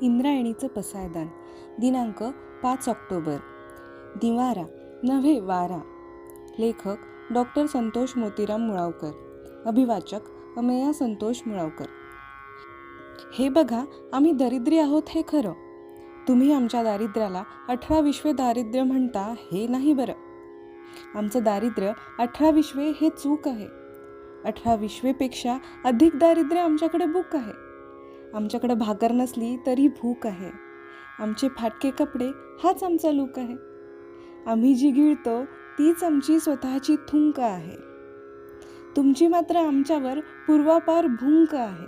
इंद्रायणीचं पसायदान. दिनांक पाच ऑक्टोबर. दिवारा नव्हे वारा. लेखक डॉक्टर संतोष मोतीराम मुळावकर. अभिवाचक अमेया संतोष मुळावकर. हे बघा आम्ही दरिद्री आहोत हे खरं? तुम्ही आमच्या दारिद्र्याला अठरा विश्वे दारिद्र्य म्हणता हे नाही बरं. आमचं दारिद्र्य अठरा विश्वे हे चूक आहे. अठरा विश्वेपेक्षा अधिक दारिद्र्य आमच्याकडे बुक आहे. आमच्याकडे भाकर नसली तरी भूक आहे. आमचे फाटके कपडे हाच आमचा लूक आहे. आम्ही जी गिळतो तीच आमची स्वतःची थुंक आहे. तुमची मात्र आमच्यावर पूर्वापार भुंक आहे.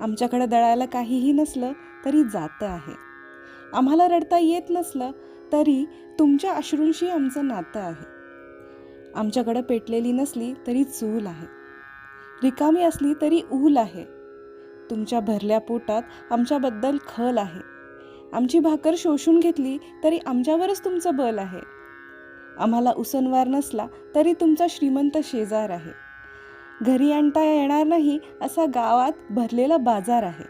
आमच्याकडे दळायला काहीही नसलं तरी जातं आहे. आम्हाला रडता येत नसलं तरी तुमच्या अश्रूंशी आमचं नातं आहे. आमच्याकडं पेटलेली नसली तरी चूल आहे. रिकामी असली तरी ऊल आहे. तुमच्या भरल्या पोटात आमच्याबद्दल खल आहे. आमची भाकर शोषून घेतली तरी आमच्यावरच तुमचं बल आहे. आम्हाला उसनवार नसला तरी तुमचा श्रीमंत शेजार आहे. घरी आणता येणार नाही असा गावात भरलेला बाजार आहे.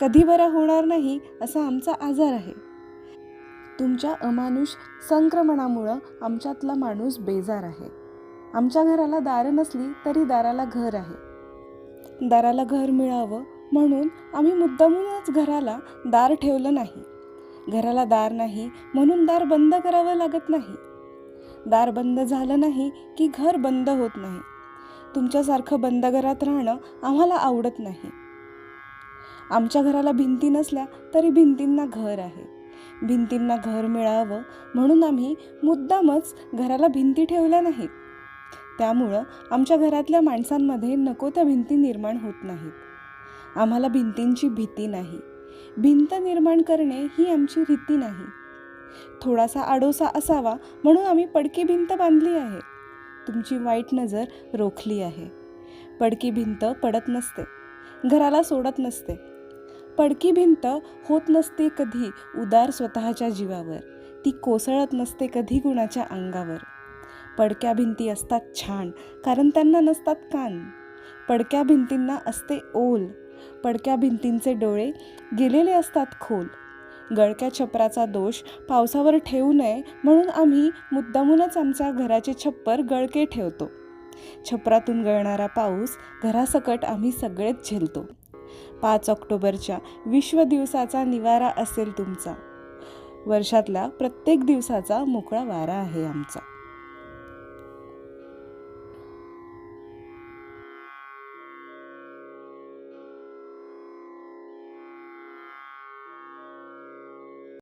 कधी बरा होणार नाही असा आमचा आजार आहे. तुमच्या अमानुष संक्रमणामुळं आमच्यातला माणूस बेजार आहे. आमच्या घराला दारं नसली तरी दाराला घर आहे. दाराला घर मिळावं म्हणून आम्ही मुद्दामूनच घराला दार ठेवलं नाही. घराला दार नाही म्हणून दार बंद करावं लागत नाही. दार बंद झालं नाही की घर बंद होत नाही. तुमच्यासारखं बंद घरात राहणं आम्हाला आवडत नाही. आमच्या घराला भिंती नसल्या तरी भिंतींना घर आहे. भिंतींना घर मिळावं म्हणून आम्ही मुद्दामच घराला भिंती ठेवल्या नाहीत. त्यामुळं आमच्या घरातल्या माणसांमध्ये नको त्या भिंती निर्माण होत नाहीत. आम्हाला भिंतींची भीती नाही. भिंत निर्माण करणे ही आमची रीती नाही. थोडासा आडोसा असावा म्हणून आम्ही पडकी भिंत बांधली आहे. तुमची वाईट नजर रोखली आहे. पडकी भिंत पडत नसते. घराला सोडत नसते. पडकी भिंत होत नसते कधी उदार स्वतःच्या जीवावर. ती कोसळत नसते कधी कुणाच्या अंगावर. पडक्या भिंती असतात छान कारण त्यांना नसतात कान. पडक्या भिंतींना असते ओल. पडक्या भिंतींचे डोळे गेलेले असतात खोल. गळक्या छपराचा दोष पावसावर ठेवू नये म्हणून आम्ही मुद्दामूनच आमच्या घराचे छप्पर गळके ठेवतो. छपरातून गळणारा पाऊस घरासकट आम्ही सगळेच झेलतो. पाच ऑक्टोबरच्या विश्व दिवसाचा निवारा असेल तुमचा. वर्षातल्या प्रत्येक दिवसाचा मोकळा वारा आहे आमचा.